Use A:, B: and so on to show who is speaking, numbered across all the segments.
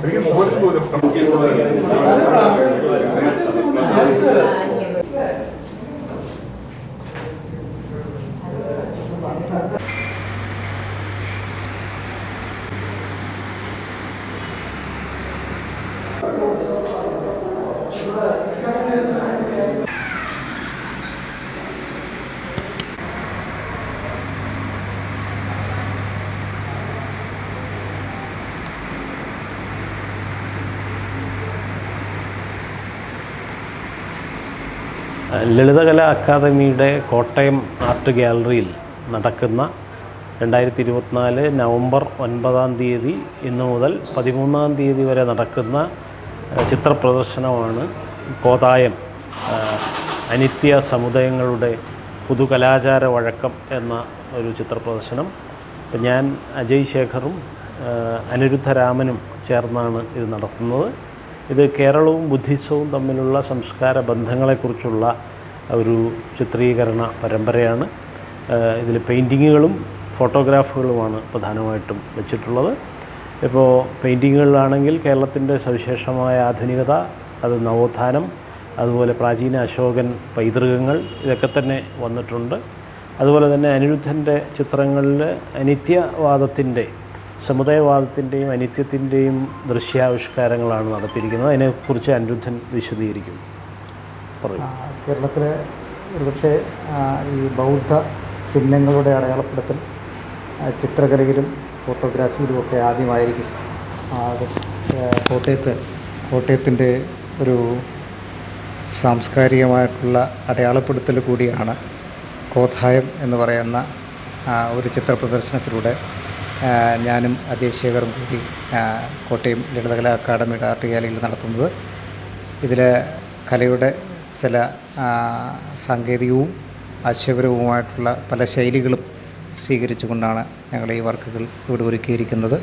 A: എനിക്ക് മുകളിൽ പോലും
B: ലളിതകലാ അക്കാദമിയുടെ കോട്ടയം ആർട്ട് ഗ്യാലറിയിൽ നടക്കുന്ന രണ്ടായിരത്തി ഇരുപത്തിനാല് നവംബർ ഒൻപതാം തീയതി ഇന്ന് മുതൽ പതിമൂന്നാം തീയതി വരെ നടക്കുന്ന ചിത്രപ്രദർശനമാണ് കോതായം അനിത്യ അനിത്യ പുതു പുതുകലാചാര വഴക്കം എന്ന ഒരു ചിത്രപ്രദർശനം. ഇപ്പം ഞാൻ അജയ് ശേഖറും അനിരുദ്ധ രാമനും ചേർന്നാണ് ഇത് നടത്തുന്നത്. ഇത് കേരളവും ബുദ്ധിസവും തമ്മിലുള്ള സംസ്കാര ബന്ധങ്ങളെക്കുറിച്ചുള്ള ഒരു ചിത്രീകരണ പരമ്പരയാണ്. ഇതിൽ പെയിന്റിങ്ങുകളും ഫോട്ടോഗ്രാഫുകളുമാണ് പ്രധാനമായിട്ടും വെച്ചിട്ടുള്ളത്. ഇപ്പോൾ പെയിന്റിങ്ങുകളിലാണെങ്കിൽ കേരളത്തിന്റെ സവിശേഷമായ ആധുനികത അത് നവോത്ഥാനം അതുപോലെ പ്രാചീന അശോകൻ പൈതൃകങ്ങൾ ഇതൊക്കെ തന്നെ വന്നിട്ടുണ്ട്. അതുപോലെ തന്നെ അനിരുദ്ധന്റെ ചിത്രങ്ങളിൽ അനിത്യവാദത്തിന്റെ സമുദായവാദത്തിന്റെയും അനിത്യത്തിന്റെയും ദൃശ്യാവിഷ്കാരങ്ങളാണ് നടത്തിയിരിക്കുന്നത്. അതിനെക്കുറിച്ച് അനിരുദ്ധൻ വിശദീകരിക്കും.
C: കേരളത്തിലെ ഒരുപക്ഷെ ഈ ബൗദ്ധ ചിഹ്നങ്ങളുടെ അടയാളപ്പെടുത്തൽ ചിത്രകലയിലും ഫോട്ടോഗ്രാഫിയിലും ഒക്കെ ആദ്യമായിരിക്കും. അത് കോട്ടയത്ത് കോട്ടയത്തിന്റെ ഒരു സാംസ്കാരികമായിട്ടുള്ള അടയാളപ്പെടുത്തൽ കൂടിയാണ് കോഥായം എന്ന് പറയുന്ന ഒരു ചിത്ര പ്രദർശനത്തിലൂടെ ഞാനും അജയ് ശേഖറും കൂടി കോട്ടയം ലളിതകലാ അക്കാദമിയുടെ ആർട്ട് ഗാലറിയിൽ നടത്തുന്നത്. ഇതിൽ കലയുടെ ചില സാങ്കേതികവും ആശയപരവുമായിട്ടുള്ള പല ശൈലികളും സ്വീകരിച്ചു കൊണ്ടാണ് ഞങ്ങൾ ഈ വർക്കുകൾ ഇവിടെ ഒരുക്കിയിരിക്കുന്നത്.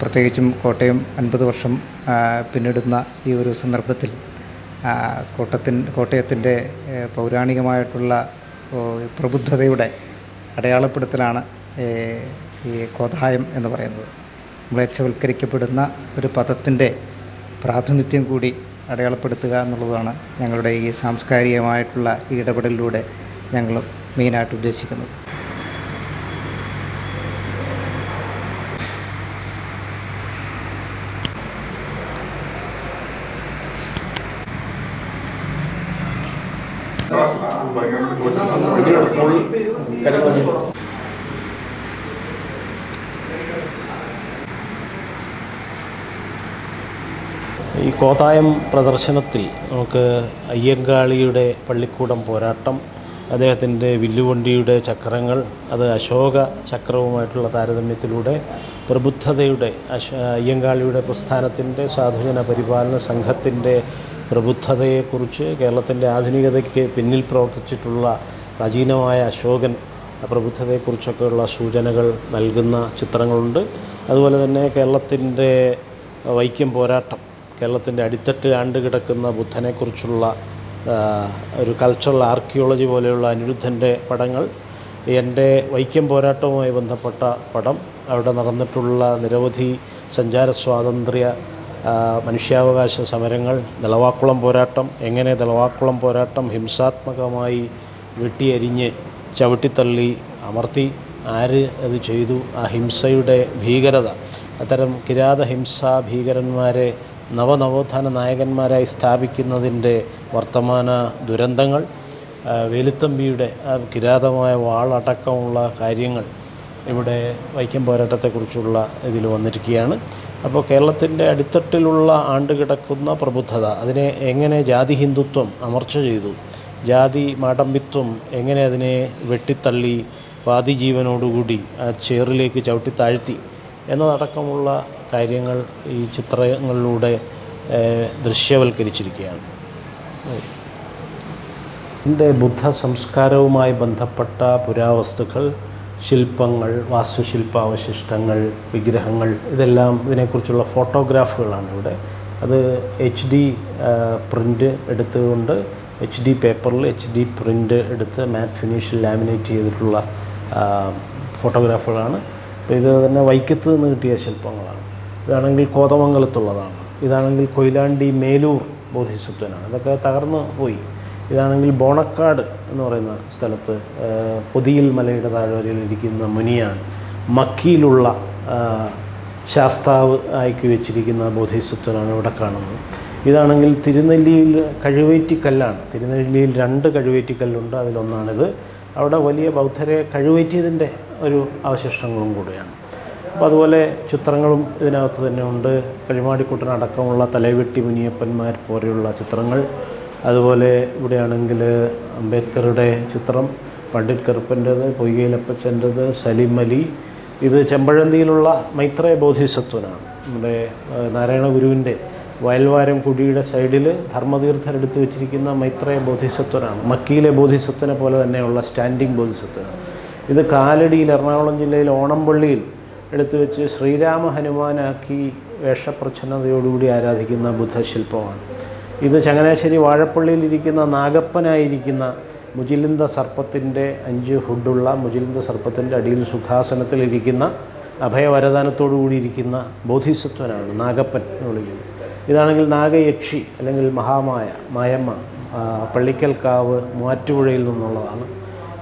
C: പ്രത്യേകിച്ചും കോട്ടയം അൻപത് വർഷം പിന്നിടുന്ന ഈ ഒരു സന്ദർഭത്തിൽ കോട്ടത്തിൻ കോട്ടയത്തിന്റെ പൗരാണികമായിട്ടുള്ള പ്രബുദ്ധതയുടെ അടയാളപ്പെടുത്തലാണ് ഈ കോതായം എന്ന് പറയുന്നത്. മ്ലേച്ഛവൽക്കരിക്കപ്പെടുന്ന ഒരു പദത്തിന്റെ പ്രാതിനിധ്യം കൂടി അടയാളപ്പെടുത്തുക എന്നുള്ളതാണ് ഞങ്ങളുടെ ഈ സാംസ്കാരികമായിട്ടുള്ള ഈ ഇടപെടലിലൂടെ ഞങ്ങൾ മെയിനായിട്ട് ഉദ്ദേശിക്കുന്നത്.
B: ഈ കോതായം പ്രദർശനത്തിൽ നമുക്ക് അയ്യങ്കാളിയുടെ പള്ളിക്കൂടം പോരാട്ടം അദ്ദേഹത്തിന്റെ വില്ലുവണ്ടിയുടെ ചക്രങ്ങൾ അത് അശോക ചക്രവുമായിട്ടുള്ള താരതമ്യത്തിലൂടെ പ്രബുദ്ധതയുടെ അയ്യങ്കാളിയുടെ പ്രസ്ഥാനത്തിന്റെ സാധുജന പരിപാലന സംഘത്തിന്റെ പ്രബുദ്ധതയെക്കുറിച്ച് കേരളത്തിന്റെ ആധുനികതയ്ക്ക് പിന്നിൽ പ്രവർത്തിച്ചിട്ടുള്ള പ്രാചീനമായ അശോകൻ പ്രബുദ്ധതയെക്കുറിച്ചൊക്കെയുള്ള സൂചനകൾ നൽകുന്ന ചിത്രങ്ങളുണ്ട്. അതുപോലെ തന്നെ കേരളത്തിന്റെ വൈക്കം പോരാട്ടം കേരളത്തിന്റെ അടിത്തട്ട് ആണ്ട് കിടക്കുന്ന ബുദ്ധനെക്കുറിച്ചുള്ള ഒരു കൾച്ചറൽ ആർക്കിയോളജി പോലെയുള്ള അനിരുദ്ധന്റെ പടങ്ങൾ എന്റെ വൈക്കം പോരാട്ടവുമായി ബന്ധപ്പെട്ട പടം അവിടെ നടന്നിട്ടുള്ള നിരവധി സഞ്ചാര സ്വാതന്ത്ര്യ മനുഷ്യാവകാശ സമരങ്ങൾ ദളവാക്കുളം പോരാട്ടം എങ്ങനെ ദളവാക്കുളം പോരാട്ടം ഹിംസാത്മകമായി വെട്ടിയരിഞ്ഞ് ചവിട്ടിത്തള്ളി അമർത്തി ആര് അത് ചെയ്തു? ആ ഹിംസയുടെ ഭീകരത. അത്തരം കിരാത ഹിംസാ ഭീകരന്മാരെ നവനവോത്ഥാന നായകന്മാരായി സ്ഥാപിക്കുന്നതിന്റെ വർത്തമാന ദുരന്തങ്ങൾ വേലുത്തമ്പിയുടെ കിരാതമായ വാളടക്കമുള്ള കാര്യങ്ങൾ ഇവിടെ വൈക്കം പോരാട്ടത്തെക്കുറിച്ചുള്ള ഇതിൽ വന്നിരിക്കുകയാണ്. അപ്പോൾ കേരളത്തിന്റെ അടിത്തട്ടിലുള്ള ആണ്ട് കിടക്കുന്ന പ്രബുദ്ധത അതിനെ എങ്ങനെ ജാതി ഹിന്ദുത്വം അമർച്ച ചെയ്തു ജാതി മാടമ്പിത്വം എങ്ങനെ അതിനെ വെട്ടിത്തള്ളി പാതിജീവനോടുകൂടി ആ ചേറിലേക്ക് ചവിട്ടി താഴ്ത്തി എന്നതടക്കമുള്ള കാര്യങ്ങൾ ഈ ചിത്രങ്ങളിലൂടെ ദൃശ്യവൽക്കരിച്ചിരിക്കുകയാണ്. എന്റെ ബുദ്ധ സംസ്കാരവുമായി ബന്ധപ്പെട്ട പുരാവസ്തുക്കൾ ശില്പങ്ങൾ വാസ്തുശില്പാവശിഷ്ടങ്ങൾ വിഗ്രഹങ്ങൾ ഇതെല്ലാം ഇതിനെക്കുറിച്ചുള്ള ഫോട്ടോഗ്രാഫുകളാണ് ഇവിടെ. അത് എച്ച് ഡി പ്രിന്റ് എടുത്തുകൊണ്ട് എച്ച് ഡി പേപ്പറിൽ എച്ച് ഡി പ്രിന്റ് എടുത്ത് മാറ്റ് ഫിനിഷ് ലാമിനേറ്റ് ചെയ്തിട്ടുള്ള ഫോട്ടോഗ്രാഫുകളാണ്. അപ്പോൾ ഇത് തന്നെ വൈക്കത്ത് നിന്ന് കിട്ടിയ ശില്പങ്ങളാണ്. ഇതാണെങ്കിൽ കോതമംഗലത്തുള്ളതാണ്. ഇതാണെങ്കിൽ കൊയിലാണ്ടി മേലൂർ ബോധിസത്വനാണ്. ഇതൊക്കെ തകർന്നു പോയി. ഇതാണെങ്കിൽ ബോണക്കാട് എന്ന് പറയുന്ന സ്ഥലത്ത് പൊതിയിൽ മലയുടെ താഴ്വരയിൽ ഇരിക്കുന്ന മുനിയാണ് മക്കിയിലുള്ള ശാസ്താവ് ആയിക്കി വെച്ചിരിക്കുന്ന ബോധിസത്വനാണ് ഇവിടെ കാണുന്നത്. ഇതാണെങ്കിൽ തിരുനെല്ലിയിൽ കഴുവേറ്റിക്കല്ലാണ്. തിരുനെല്ലിയിൽ രണ്ട് കഴുവേറ്റിക്കല്ലുണ്ട്. അതിലൊന്നാണിത്. അവിടെ വലിയ ബൗദ്ധരെ കഴുവേറ്റിയതിന്റെ ഒരു അവശിഷ്ടങ്ങളും കൂടെയാണ്. അപ്പോൾ അതുപോലെ ചിത്രങ്ങളും ഇതിനകത്ത് തന്നെ ഉണ്ട്. കഴിമാടിക്കുട്ടനടക്കമുള്ള തലവെട്ടി മുനിയപ്പന്മാർ പോലെയുള്ള ചിത്രങ്ങൾ. അതുപോലെ ഇവിടെയാണെങ്കിൽ അംബേദ്കറുടെ ചിത്രം പണ്ഡിറ്റ് കറുപ്പന്റേത് പൊയ്യയിലപ്പച്ചന്റേത് സലിം അലി ഇത് ചെമ്പഴന്തിയിലുള്ള മൈത്രേ ബോധിസത്വനാണ്. നമ്മുടെ നാരായണ ഗുരുവിന്റെ വയൽവാരം കുടിയുടെ സൈഡിൽ ധർമ്മതീർത്ഥർ എടുത്തു വെച്ചിരിക്കുന്ന മൈത്രേയ ബോധിസത്വനാണ്. മക്കിയിലെ ബോധിസത്വനെ പോലെ തന്നെയുള്ള സ്റ്റാൻഡിങ് ബോധിസത്വനാണ്. ഇത് കാലടിയിൽ എറണാകുളം ജില്ലയിൽ ഓണംപള്ളിയിൽ എടുത്തു വെച്ച് ശ്രീരാമ ഹനുമാനാക്കി വേഷപ്രച്ഛന്നതയോടുകൂടി ആരാധിക്കുന്ന ബുദ്ധശില്പമാണ്. ഇത് ചങ്ങനാശ്ശേരി വാഴപ്പള്ളിയിലിരിക്കുന്ന നാഗപ്പനായിരിക്കുന്ന മുജിലിന്ദ സർപ്പത്തിന്റെ അഞ്ച് ഹുഡുള്ള മുജിലിന്ദ സർപ്പത്തിന്റെ അടിയിൽ സുഖാസനത്തിലിരിക്കുന്ന അഭയവരദാനത്തോടു കൂടിയിരിക്കുന്ന ബോധിസത്വനാണ് നാഗപ്പൻ വിളിക്കുന്നത് ഇതാണെങ്കിൽ നാഗയക്ഷി അല്ലെങ്കിൽ മഹാമായ മായമ്മ പള്ളിക്കൽക്കാവ് മൂവാറ്റുപുഴയിൽ നിന്നുള്ളതാണ്.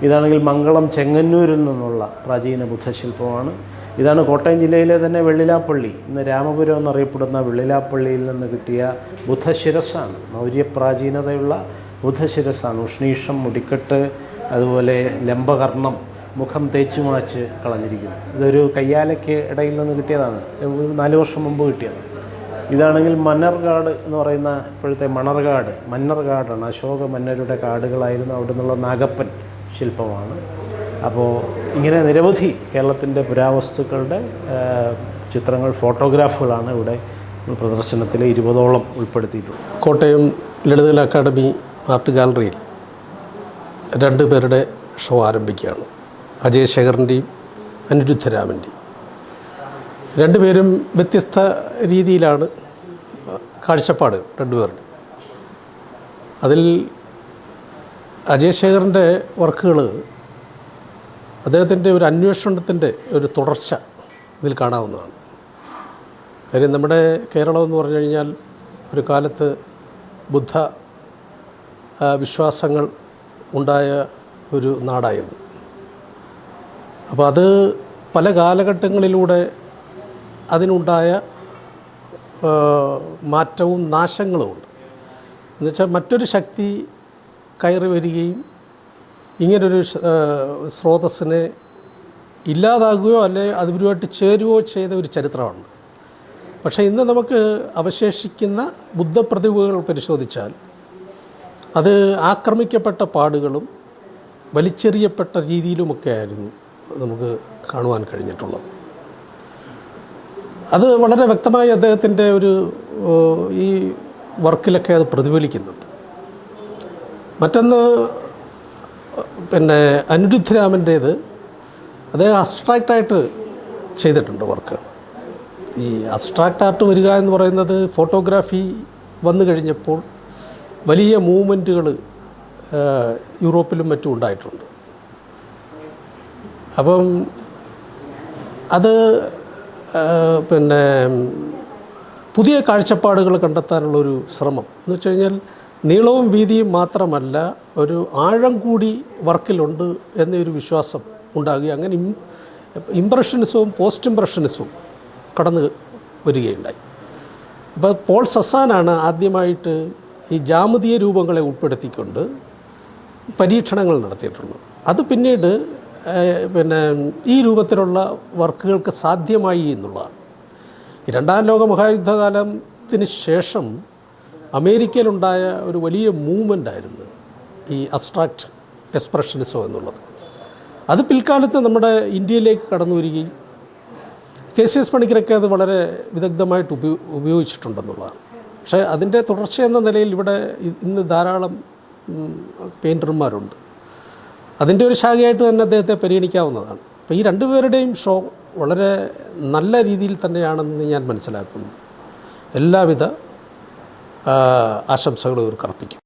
B: ഇതാണെങ്കിൽ മംഗളം ചെങ്ങന്നൂരിൽ നിന്നുള്ള പ്രാചീന ബുദ്ധശില്പമാണ്. ഇതാണ് കോട്ടയം ജില്ലയിലെ തന്നെ വെള്ളിലാപ്പള്ളി. ഇന്ന് രാമപുരം എന്നറിയപ്പെടുന്ന വെള്ളിലാപ്പള്ളിയിൽ നിന്ന് കിട്ടിയ ബുദ്ധശിരസ്സാണ് മൗര്യപ്രാചീനതയുള്ള ബുദ്ധശിരസ്സാണ് ഉഷ്ണീഷം മുടിക്കെട്ട് അതുപോലെ ലംബകർണം മുഖം തേച്ചു മാച്ച് കളഞ്ഞിരിക്കുന്നു. ഇതൊരു കയ്യാലയ്ക്ക് ഇടയിൽ നിന്ന് കിട്ടിയതാണ്. നാല് വർഷം മുമ്പ് കിട്ടിയതാണ്. ഇതാണെങ്കിൽ മന്നർകാട് എന്ന് പറയുന്ന ഇപ്പോഴത്തെ മണർകാട്. മന്നർകാടാണ്. അശോക മന്നരുടെ കാടുകളായിരുന്നു അവിടെ നിന്നുള്ള നാഗപ്പൻ ശില്പമാണ്. അപ്പോൾ ഇങ്ങനെ നിരവധി കേരളത്തിന്റെ പുരാവസ്തുക്കളുടെ ചിത്രങ്ങൾ ഫോട്ടോഗ്രാഫുകളാണ് ഇവിടെ പ്രദർശനത്തിൽ ഇരുപതോളം ഉൾപ്പെടുത്തിയിട്ടുള്ളത്.
D: കോട്ടയം ലളിതകല അക്കാദമി ആർട്ട് ഗാലറിയിൽ രണ്ട് പേരുടെ ഷോ ആരംഭിക്കുകയാണ്. അജയ് ശേഖറിന്റെയും അനിരുദ്ധരാമന്റെയും രണ്ടുപേരും വ്യത്യസ്ത രീതിയിലാണ് കാഴ്ചപ്പാട് രണ്ടുപേരുടെ അതിൽ അജയ് ശേഖറിന്റെ വർക്കുകൾ അദ്ദേഹത്തിന്റെ ഒരു അന്വേഷണത്തിന്റെ ഒരു തുടർച്ച ഇതിൽ കാണാവുന്നതാണ്. കാര്യം നമ്മുടെ കേരളം എന്ന് പറഞ്ഞു കഴിഞ്ഞാൽ ഒരു കാലത്ത് ബുദ്ധ വിശ്വാസങ്ങൾ ഉണ്ടായ ഒരു നാടായിരുന്നു. അപ്പോൾ അത് പല കാലഘട്ടങ്ങളിലൂടെ അതിനുണ്ടായ മാറ്റവും നാശങ്ങളുമുണ്ട് എന്നുവെച്ചാൽ മറ്റൊരു ശക്തി കയറി വരികയും ഇങ്ങനൊരു സ്രോതസ്സിനെ ഇല്ലാതാകുകയോ അല്ലെ അതുപരുമായിട്ട് ചേരുകയോ ചെയ്ത ഒരു ചരിത്രമാണ്. പക്ഷേ ഇന്ന് നമുക്ക് അവശേഷിക്കുന്ന ബുദ്ധപ്രതിഭകൾ പരിശോധിച്ചാൽ അത് ആക്രമിക്കപ്പെട്ട പാടുകളും വലിച്ചെറിയപ്പെട്ട രീതിയിലുമൊക്കെ ആയിരുന്നു നമുക്ക് കാണുവാൻ കഴിഞ്ഞിട്ടുള്ളത്. അത് വളരെ വ്യക്തമായി അദ്ദേഹത്തിന്റെ ഒരു ഈ വർക്കിലൊക്കെ അത് പ്രതിഫലിക്കുന്നുണ്ട്. മറ്റൊന്ന് പിന്നെ അനിരുദ്ധരാമന്റേത് അദ്ദേഹം അബ്സ്ട്രാക്റ്റായിട്ട് ചെയ്തിട്ടുണ്ട് വർക്ക്. ഈ അബ്സ്ട്രാക്റ്റ് ആർട്ട് വരിക എന്ന് പറയുന്നത് ഫോട്ടോഗ്രാഫി വന്നു കഴിഞ്ഞപ്പോൾ വലിയ മൂവ്മെന്റുകൾ യൂറോപ്പിലും മറ്റും ഉണ്ടായിട്ടുണ്ട്. അപ്പം അത് പിന്നെ പുതിയ കാഴ്ചപ്പാടുകൾ കണ്ടെത്താനുള്ളൊരു ശ്രമം. എന്ന് വെച്ച് കഴിഞ്ഞാൽ നീളവും വീതിയും മാത്രമല്ല ഒരു ആഴം കൂടി വർക്കിലുണ്ട് എന്നൊരു വിശ്വാസം ഉണ്ടാകുകയും അങ്ങനെ ഇംപ്രഷനിസവും പോസ്റ്റ് ഇംപ്രഷനിസവും കടന്നു വരികയുണ്ടായി. അപ്പോൾ പോൾ സസാനാണ് ആദ്യമായിട്ട് ഈ ജാമതീയ രൂപങ്ങളെ ഉൾപ്പെടുത്തിക്കൊണ്ട് പരീക്ഷണങ്ങൾ നടത്തിയിട്ടുള്ളത്. അത് പിന്നീട് പിന്നെ ഈ രൂപത്തിലുള്ള വർക്കുകൾക്ക് സാധ്യമായി എന്നുള്ളതാണ്. രണ്ടാം ലോക മഹായുദ്ധകാലത്തിന് ശേഷം അമേരിക്കയിലുണ്ടായ ഒരു വലിയ മൂവ്മെന്റ് ആയിരുന്നു ഈ അബ്സ്ട്രാക്റ്റ് എക്സ്പ്രഷനിസം എന്നുള്ളത്. അത് പിൽക്കാലത്ത് നമ്മുടെ ഇന്ത്യയിലേക്ക് കടന്നു വരികയും കെ സി എസ് പണിക്കരൊക്കെ അത് വളരെ വിദഗ്ധമായിട്ട് ഉപയോ ഉപയോഗിച്ചിട്ടുണ്ടെന്നുള്ളതാണ്. പക്ഷേ അതിന്റെ തുടർച്ച എന്ന നിലയിൽ ഇവിടെ ഇന്ന് ധാരാളം പെയിന്റർമാരുണ്ട്. അതിന്റെ ഒരു ശാഖയായിട്ട് തന്നെ അദ്ദേഹത്തെ പരിഗണിക്കാവുന്നതാണ്. അപ്പോൾ ഈ രണ്ടുപേരുടെയും ഷോ വളരെ നല്ല രീതിയിൽ തന്നെയാണെന്ന് ഞാൻ മനസ്സിലാക്കുന്നു. എല്ലാവിധ ആ, ആശംസകളും ഇവർക്ക് അർപ്പിക്കുന്നു.